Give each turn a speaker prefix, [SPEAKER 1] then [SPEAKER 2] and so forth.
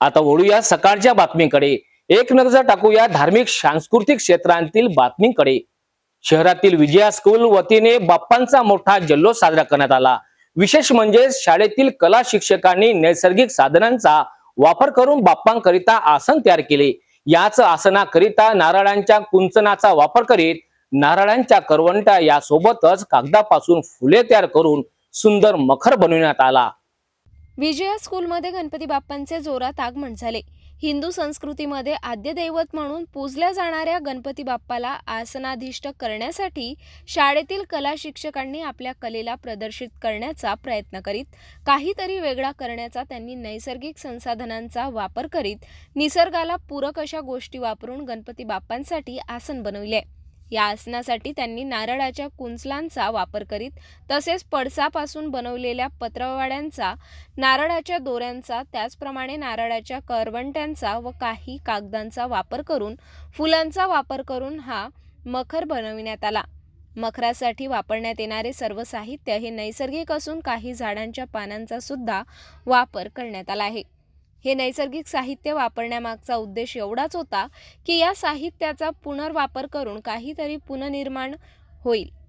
[SPEAKER 1] आता वळूया सकाळच्या बातमीकडे. एक नजर टाकूया धार्मिक सांस्कृतिक क्षेत्रांतील बातमीकडे. शहरातील विजया स्कूल वतीने बाप्पांचा मोठा जल्लोष साजरा करण्यात आला. विशेष म्हणजे शाळेतील कला शिक्षकांनी नैसर्गिक साधनांचा वापर करून बाप्पांकरिता आसन तयार केले. याच आसनाकरिता नारळांच्या कुंचनाचा वापर करीत नारळांच्या करवंटा यासोबतच कागदापासून फुले तयार करून सुंदर मखर बनविण्यात आला.
[SPEAKER 2] विजया स्कूलमध्ये गणपती बाप्पांचे जोरात आगमन झाले. हिंदू संस्कृतीमध्ये आद्यदैवत म्हणून पूजल्या जाणाऱ्या गणपती बाप्पाला आसनाधिष्ट करण्यासाठी शाळेतील कला शिक्षकांनी आपल्या कलेला प्रदर्शित करण्याचा प्रयत्न करीत काहीतरी वेगळा करण्याचा त्यांनी नैसर्गिक संसाधनांचा वापर करीत निसर्गाला पूरक अशा गोष्टी वापरून गणपती बाप्पांसाठी आसन बनविले. या आसनासाठी त्यांनी नारळाच्या कुंचलांचा वापर करीत तसेच पडसापासून बनवलेल्या पत्रवाड्यांचा नारळाच्या दोऱ्यांचा त्याचप्रमाणे नारळाच्या करवंट्यांचा व काही कागदांचा वापर करून फुलांचा वापर करून हा मखर बनविण्यात आला. मखरासाठी वापरण्यात येणारे सर्व साहित्य हे नैसर्गिक असून काही झाडांच्या पानांचा सुद्धा वापर करण्यात आला आहे. हे नैसर्गिक साहित्य वापरण्यामागचा उद्देश एवढाच होता की या साहित्याचा पुनर्वापर करून काहीतरी पुनर्निर्माण होईल.